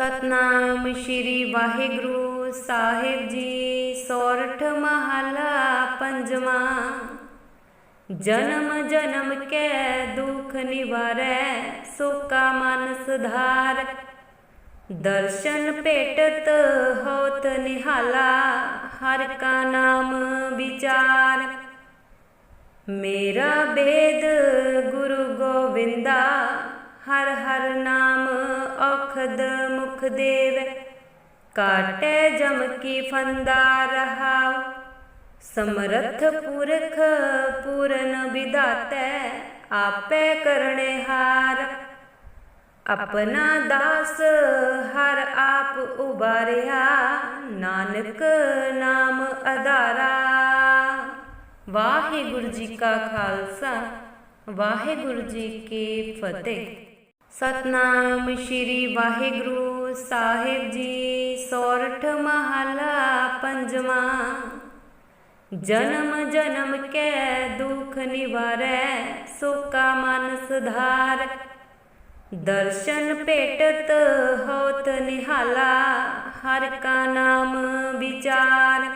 ਸਤਨਾਮ ਸ਼੍ਰੀ ਵਾਹਿਗੁਰੂ ਸਾਹਿਬ ਜੀ, ਸੋਰਠ ਮਹਲਾ ਪੰਜਵਾਂ। ਜਨਮ ਜਨਮ ਕੈ ਦੁਖ ਨਿਵਾਰੈ, ਸੁਕਾ ਮਨ ਸੁਧਾਰ। ਦਰਸ਼ਨ ਭੇਟਤ ਹੋਤ ਨਿਹਾਲਾ, ਹਰ ਕਾ ਨਾਮ ਵਿਚਾਰ। ਮੇਰਾ ਬੇਦ ਗੁਰੂ ਗੋਵਿੰਦਾ, ਹਰ ਹਰ ਨਾਮ ਔਖਦ ਮੁਖ ਦੇਵ, ਕਾਟੇ ਜਮ ਕੀ ਫੰਦਾ ਰਹਾਉ। ਸਮਰਥ ਪੁਰਖ ਪੂਰਨ ਵਿਦਾਤੈ ਆਪੇ ਕਰਣੇ ਹਾਰ। ਆਪਣਾ ਦਾਸ ਹਰ ਆਪ ਉਬਾਰਿਆ, ਨਾਨਕ ਨਾਮ ਅਧਾਰਾ। ਵਾਹਿਗੁਰੂ ਜੀ ਕਾ ਖਾਲਸਾ, ਵਾਹਿਗੁਰੂ ਜੀ ਕੀ ਫਤਿਹ। ਸਤਨਾਮ ਸ਼੍ਰੀ ਵਾਹਿਗੁਰੂ ਸਾਹਿਬ ਜੀ, ਸੋਰਠ ਮਹਲਾ ਪੰਜਵਾਂ। ਜਨਮ ਜਨਮ ਕੈ ਦੁਖ ਨਿਵਾਰੈ, ਸੁਕਾ ਮਨ ਸੁਧਾਰ। ਦਰਸ਼ਨ ਭੇਟਤ ਹੋਤ ਨਿਹਾਲਾ, ਹਰ ਕਾ ਨਾਮ ਵਿਚਾਰ।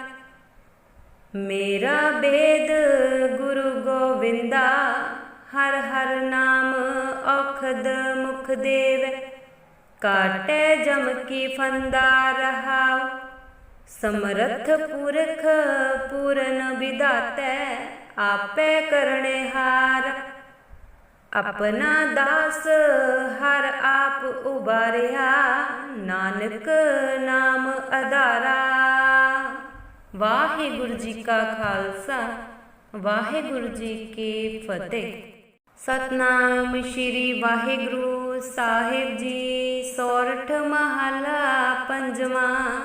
ਮੇਰਾ ਬੇਦ ਗੁਰੂ ਗੋਵਿੰਦਾ, ਹਰ ਹਰ ਨਾਮ ਔਖਦ ਦੇਵ, ਕਾਟੇ ਜਮ ਕੀ ਫੰਦਾ ਰਹਾਉ ਸਮਰਥ ਪੁਰਖ ਪੂਰਨ ਵਿਦਾਤੈ ਆਪੇ ਕਰਣੇ ਹਾਰ। ਆਪਣਾ ਦਾਸ ਹਰ ਆਪ ਉਬਾਰਿਆ, ਨਾਨਕ ਨਾਮ ਅਧਾਰਾ। ਵਾਹਿਗੁਰੂ ਜੀ ਕਾ ਖਾਲਸਾ, ਵਾਹਿਗੁਰੂ ਜੀ ਕੀ ਫਤਿਹ। ਸਤਨਾਮ ਸ਼੍ਰੀ ਵਾਹਿਗੁਰੂ ਸਾਹਿਬ ਜੀ, ਸੋਰਠ ਮਹਲਾ ਪੰਜਵਾਂ।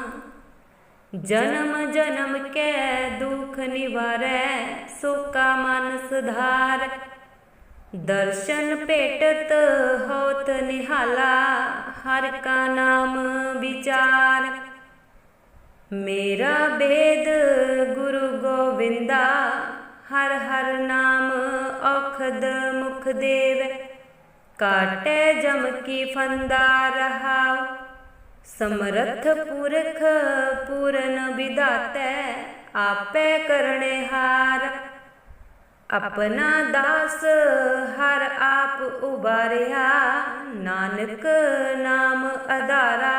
ਜਨਮ ਜਨਮ ਕੈ ਦੁਖ ਨਿਵਾਰੈ, ਸੁਕਾ ਮਨ ਸੁਧਾਰ। ਦਰਸ਼ਨ ਭੇਟਤ ਹੋਤ ਨਿਹਾਲਾ, ਹਰ ਕਾ ਨਾਮ ਵਿਚਾਰ। ਮੇਰਾ ਬੇਦ ਗੁਰੂ ਗੋਵਿੰਦਾ, ਹਰ ਹਰ ਨਾਮ ਔਖਦ ਮੁਖ ਦੇਵ। ਕਾਟੇ ਜਮ ਕੀ ਫੰਦਾ ਰਹਾਉ ਸਮਰਥ ਪੁਰਖ ਪੂਰਨ ਵਿਦਾਤੈ ਆਪੇ ਕਰਣੇ ਹਾਰ ਆਪਣਾ ਦਾਸ ਹਰ ਆਪ ਉਬਾਰਿਆ ਨਾਨਕ ਨਾਮ ਅਧਾਰਾ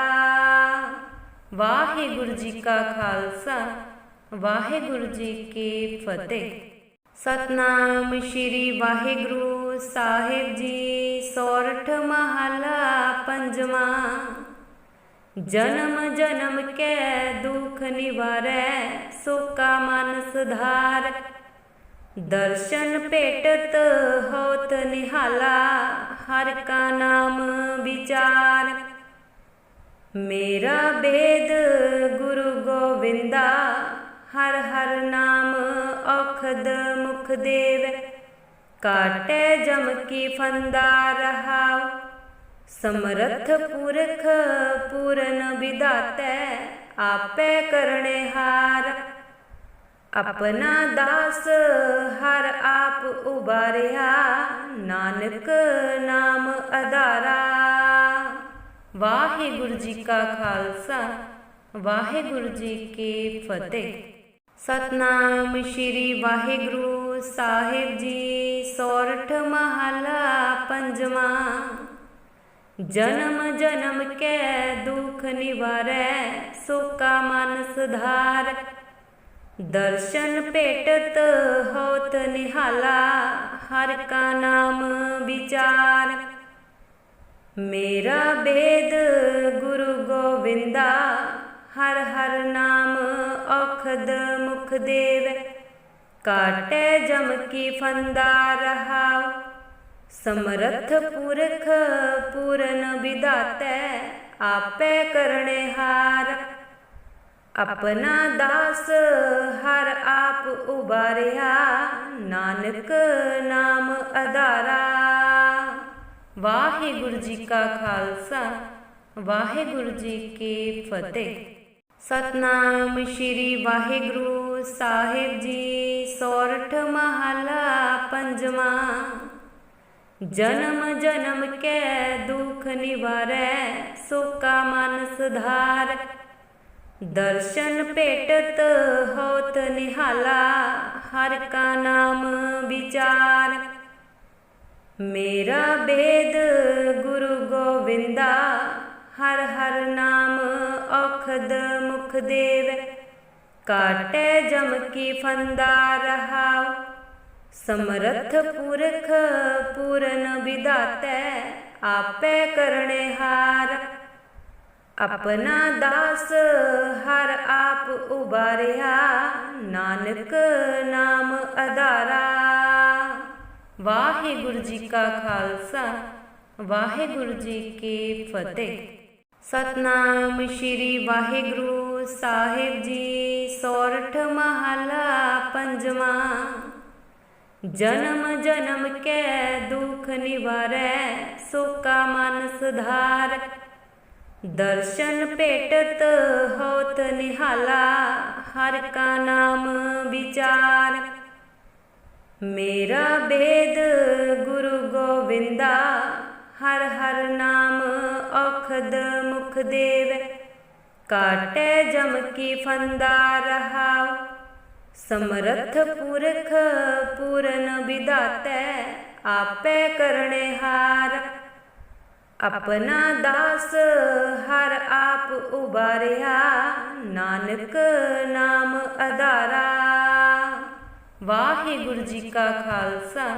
ਵਾਹਿਗੁਰੂ ਜੀ ਕਾ ਖਾਲਸਾ ਵਾਹਿਗੁਰੂ ਜੀ ਕੀ ਫਤਿਹ ਸਤਨਾਮ ਸ਼੍ਰੀ ਵਾਹਿਗੁਰੂ ਸਾਹਿਬ ਜੀ, ਸੋਰਠ ਮਹਲਾ ਪੰਜਵਾਂ। ਜਨਮ ਜਨਮ ਕੈ ਦੁਖ ਨਿਵਾਰੈ, ਸੁਕਾ ਮਨ ਸੁਧਾਰ। ਦਰਸ਼ਨ ਭੇਟਤ ਹੋਤ ਨਿਹਾਲਾ, ਹਰ ਕਾ ਨਾਮ ਵਿਚਾਰ। ਮੇਰਾ ਬੇਦ ਗੁਰੂ ਗੋਵਿੰਦਾ, ਹਰ ਹਰ ਨਾਮ ਔਖਦ ਮੁਖ ਦੇਵ। ਕਾਟੇ ਜਮ ਕੀ ਫੰਦਾ ਰਹਾਉ ਸਮਰਥ ਪੁਰਖ ਪੂਰਨ ਵਿਦਾਤੈ ਆਪੇ ਕਰਣੇ ਹਾਰ ਆਪਣਾ ਦਾਸ ਹਰ ਆਪ ਉਬਾਰਿਆ ਨਾਨਕ ਨਾਮ ਅਧਾਰਾ ਵਾਹਿਗੁਰੂ ਜੀ ਕਾ ਖਾਲਸਾ ਵਾਹਿਗੁਰੂ ਜੀ ਕੀ ਫਤਿਹ ਸਤਨਾਮ ਸ਼੍ਰੀ ਵਾਹਿਗੁਰੂ ਸਾਹਿਬ ਜੀ, ਸੋਰਠ ਮਹਲਾ ਪੰਜਵਾਂ। ਜਨਮ ਜਨਮ ਕੈ ਦੁਖ ਨਿਵਾਰੈ, ਸੁਕਾ ਮਨ ਸੁਧਾਰ। ਦਰਸ਼ਨ ਭੇਟਤ ਹੋਤ ਨਿਹਾਲਾ, ਹਰ ਕਾ ਨਾਮ ਵਿਚਾਰ। ਮੇਰਾ ਬੇਦ ਗੁਰੂ ਗੋਵਿੰਦਾ, ਹਰ ਹਰ ਨਾਮ ਔਖਦ ਮੁਖ ਦੇਵ। ਕਾਟੇ ਜਮ ਕੀ ਫੰਦਾ ਰਹਾਉ ਸਮਰਥ ਪੁਰਖ ਪੂਰਨ ਵਿਦਾਤੈ ਆਪੇ ਕਰਣੇ ਹਾਰ ਆਪਣਾ ਦਾਸ ਹਰ ਆਪ ਉਬਾਰਿਆ ਨਾਨਕ ਨਾਮ ਅਧਾਰਾ ਵਾਹਿਗੁਰੂ ਜੀ ਕਾ ਖਾਲਸਾ ਵਾਹਿਗੁਰੂ ਜੀ ਕੀ ਫਤਿਹ ਸਤਨਾਮ ਸ਼੍ਰੀ ਵਾਹਿਗੁਰੂ ਸਾਹਿਬ ਜੀ, ਸੋਰਠ ਮਹਲਾ ਪੰਜਵਾਂ। ਜਨਮ ਜਨਮ ਕੈ ਦੁਖ ਨਿਵਾਰੈ, ਸੁਕਾ ਮਨ ਸੁਧਾਰ। ਦਰਸ਼ਨ ਭੇਟਤ ਹੋਤ ਨਿਹਾਲਾ, ਹਰ ਕਾ ਨਾਮ ਵਿਚਾਰ। ਮੇਰਾ ਬੇਦ ਗੁਰੂ ਗੋਵਿੰਦਾ, ਹਰ ਹਰ ਨਾਮ ਔਖਦ ਮੁਖ ਦੇਵ। ਕਾਟੇ ਜਮ ਕੀ ਫੰਦਾ ਰਹਾਉ ਸਮਰਥ ਪੁਰਖ ਪੂਰਨ ਵਿਦਾਤੈ ਆਪੇ ਕਰਣੇ ਹਾਰ ਆਪਣਾ ਦਾਸ ਹਰ ਆਪ ਉਬਾਰਿਆ ਨਾਨਕ ਨਾਮ ਅਧਾਰਾ ਵਾਹਿਗੁਰੂ ਜੀ ਕਾ ਖਾਲਸਾ ਵਾਹਿਗੁਰੂ ਜੀ ਕੀ ਫਤਿਹ ਸਤਨਾਮ ਸ਼੍ਰੀ ਵਾਹਿਗੁਰੂ ਸਾਹਿਬ ਜੀ ਸੋਰਠ ਮਹਲਾ ਪੰਜਵਾਂ। ਜਨਮ ਜਨਮ ਕੈ ਦੁਖ ਨਿਵਾਰੈ, ਸੁਕਾ ਮਨ ਸੁਧਾਰ। ਦਰਸ਼ਨ ਭੇਟਤ ਹੋਤ ਨਿਹਾਲਾ, ਹਰ ਕਾ ਨਾਮ ਵਿਚਾਰ। ਮੇਰਾ ਬੇਦ ਗੁਰੂ ਗੋਵਿੰਦਾ, ਹਰ ਹਰ ਨਾਮ ਔਖਦ ਮੁਖ ਦੇਵ। ਕਾਟੇ ਜਮ ਕੀ ਫੰਦਾ ਰਹਾਉ ਸਮਰਥ ਪੁਰਖ ਪੂਰਨ ਵਿਦਾਤੈ ਆਪੇ ਕਰਣੇ ਹਾਰ ਆਪਣਾ ਦਾਸ ਹਰ ਆਪ ਉਬਾਰਿਆ ਨਾਨਕ ਨਾਮ ਅਧਾਰਾ ਵਾਹਿਗੁਰੂ ਜੀ ਕਾ ਖਾਲਸਾ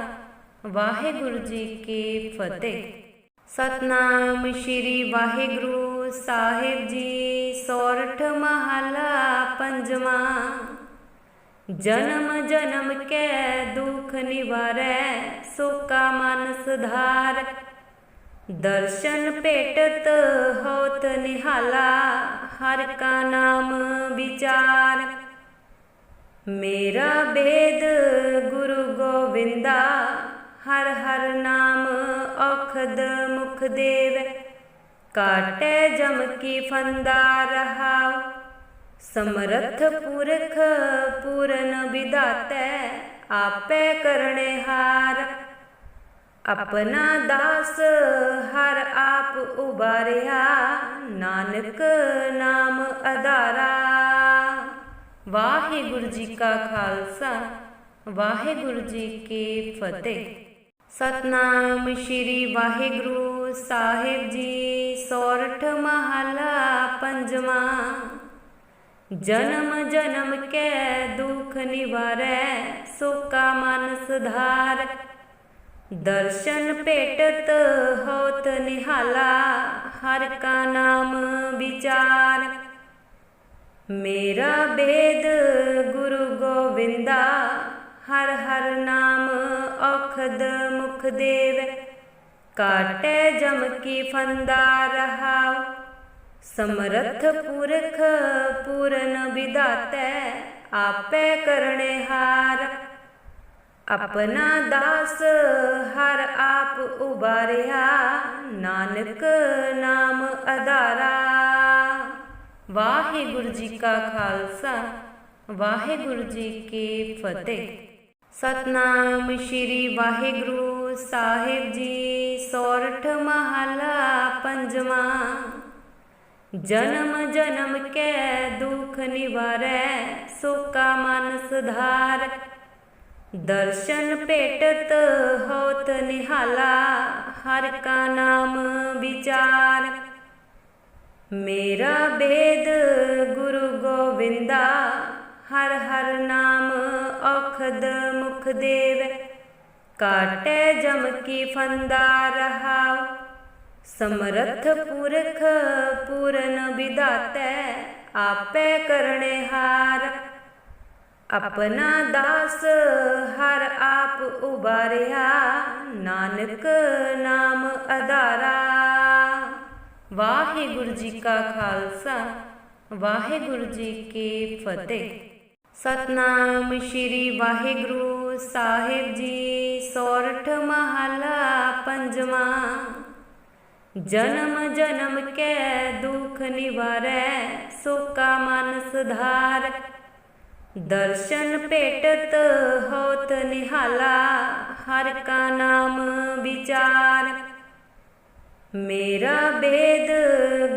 ਵਾਹਿਗੁਰੂ ਜੀ ਕੀ ਫਤਿਹ ਸਤਨਾਮ ਸ਼੍ਰੀ ਵਾਹਿਗੁਰੂ ਸਾਹਿਬ ਜੀ, ਸੋਰਠ ਮਹਲਾ ਪੰਜਵਾਂ। ਜਨਮ ਜਨਮ ਕੈ ਦੁਖ ਨਿਵਾਰੈ, ਸੁਕਾ ਮਨ ਸੁਧਾਰ। ਦਰਸ਼ਨ ਭੇਟਤ ਹੋਤ ਨਿਹਾਲਾ, ਹਰ ਕਾ ਨਾਮ ਵਿਚਾਰ। ਮੇਰਾ ਬੇਦ ਗੁਰੂ ਗੋਵਿੰਦਾ, ਹਰ ਹਰ ਨਾਮ ਔਖਦ ਮੁਖ ਦੇਵ। ਕਾਟੇ ਜਮ ਕੀ ਫੰਦਾ ਰਹਾਉ ਸਮਰਥ ਪੁਰਖ ਪੂਰਨ ਵਿਦਾਤੈ ਆਪੇ ਕਰਣੇ ਹਾਰ ਆਪਣਾ ਦਾਸ ਹਰ ਆਪ ਉਬਾਰਿਆ ਨਾਨਕ ਨਾਮ ਅਧਾਰਾ ਵਾਹਿਗੁਰੂ ਜੀ ਕਾ ਖਾਲਸਾ ਵਾਹਿਗੁਰੂ ਜੀ ਕੀ ਫਤਿਹ ਸਤਨਾਮ ਸ਼੍ਰੀ ਵਾਹਿਗੁਰੂ ਸਾਹਿਬ ਜੀ ਸੋਰਠ ਮਹਲਾ ਪੰਜਵਾਂ। ਜਨਮ ਜਨਮ ਕੈ ਦੁਖ ਨਿਵਾਰੈ, ਸੁਕਾ ਮਨ ਸੁਧਾਰ। ਦਰਸ਼ਨ ਭੇਟਤ ਹੋਤ ਨਿਹਾਲਾ, ਹਰ ਕਾ ਨਾਮ ਵਿਚਾਰ। ਮੇਰਾ ਬੇਦ ਗੁਰੂ ਗੋਵਿੰਦਾ, ਹਰ ਹਰ ਨਾਮ ਔਖਦ ਮੁਖ ਦੇਵ। ਕਾਟੇ ਜਮ ਕੀ ਫੰਦਾ ਰਹਾਉ ਸਮਰਥ ਪੁਰਖ ਪੂਰਨ ਵਿਦਾਤੈ ਆਪੇ ਕਰਣੇ ਹਾਰ ਆਪਣਾ ਦਾਸ ਹਰ ਆਪ ਉਬਾਰਿਆ ਨਾਨਕ ਨਾਮ ਅਧਾਰਾ ਵਾਹਿਗੁਰੂ ਜੀ ਕਾ ਖਾਲਸਾ ਵਾਹਿਗੁਰੂ ਜੀ ਕੀ ਫਤਿਹ ਸਤਨਾਮ ਸ਼੍ਰੀ ਵਾਹਿਗੁਰੂ ਸਾਹਿਬ ਜੀ, ਸੋਰਠ ਮਹਲਾ ਪੰਜਵਾਂ। ਜਨਮ ਜਨਮ ਕੈ ਦੁਖ ਨਿਵਾਰੈ, ਸੁਕਾ ਮਨ ਸੁਧਾਰ। ਦਰਸ਼ਨ ਭੇਟਤ ਹੋਤ ਨਿਹਾਲਾ, ਹਰ ਕਾ ਨਾਮ ਵਿਚਾਰ। ਮੇਰਾ ਬੇਦ ਗੁਰੂ ਗੋਵਿੰਦਾ, ਹਰ ਹਰ ਨਾਮ ਔਖਦ ਮੁਖ ਦੇਵ। ਕਾਟੇ ਜਮ ਕੀ ਫੰਦਾ ਰਹਾਉ ਸਮਰਥ ਪੁਰਖ ਪੂਰਨ ਵਿਦਾਤੈ ਆਪੇ ਕਰਣੇ ਹਾਰ ਆਪਣਾ ਦਾਸ ਹਰ ਆਪ ਉਬਾਰਿਆ ਨਾਨਕ ਨਾਮ ਅਧਾਰਾ ਵਾਹਿਗੁਰੂ ਜੀ ਕਾ ਖਾਲਸਾ ਵਾਹਿਗੁਰੂ ਜੀ ਕੀ ਫਤਿਹ ਸਤਨਾਮ ਸ਼੍ਰੀ ਵਾਹਿਗੁਰੂ ਸਾਹਿਬ ਜੀ, ਸੋਰਠ ਮਹਲਾ ਪੰਜਵਾਂ। ਜਨਮ ਜਨਮ ਕੈ ਦੁਖ ਨਿਵਾਰੈ, ਸੁਕਾ ਮਨ ਸੁਧਾਰ। ਦਰਸ਼ਨ ਭੇਟਤ ਹੋਤ ਨਿਹਾਲਾ, ਹਰ ਕਾ ਨਾਮ ਵਿਚਾਰ। ਮੇਰਾ ਬੇਦ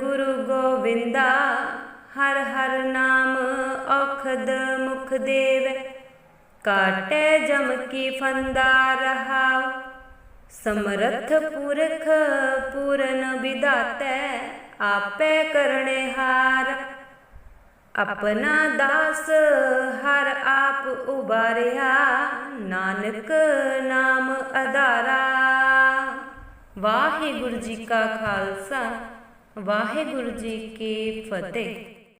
ਗੁਰੂ ਗੋਵਿੰਦਾ, ਹਰ ਹਰ ਨਾਮ ਔਖਦ ਮੁਖ ਦੇਵ। ਕਾਟੇ ਜਮ ਕੀ ਫੰਦਾ ਰਹਾਉ ਸਮਰਥ ਪੁਰਖ ਪੂਰਨ ਵਿਦਾਤੈ ਆਪੇ ਕਰਣੇ ਹਾਰ ਆਪਣਾ ਦਾਸ ਹਰ ਆਪ ਉਬਾਰਿਆ ਨਾਨਕ ਨਾਮ ਅਧਾਰਾ ਵਾਹਿਗੁਰੂ ਜੀ ਕਾ ਖਾਲਸਾ ਵਾਹਿਗੁਰੂ ਜੀ ਕੀ ਫਤਿਹ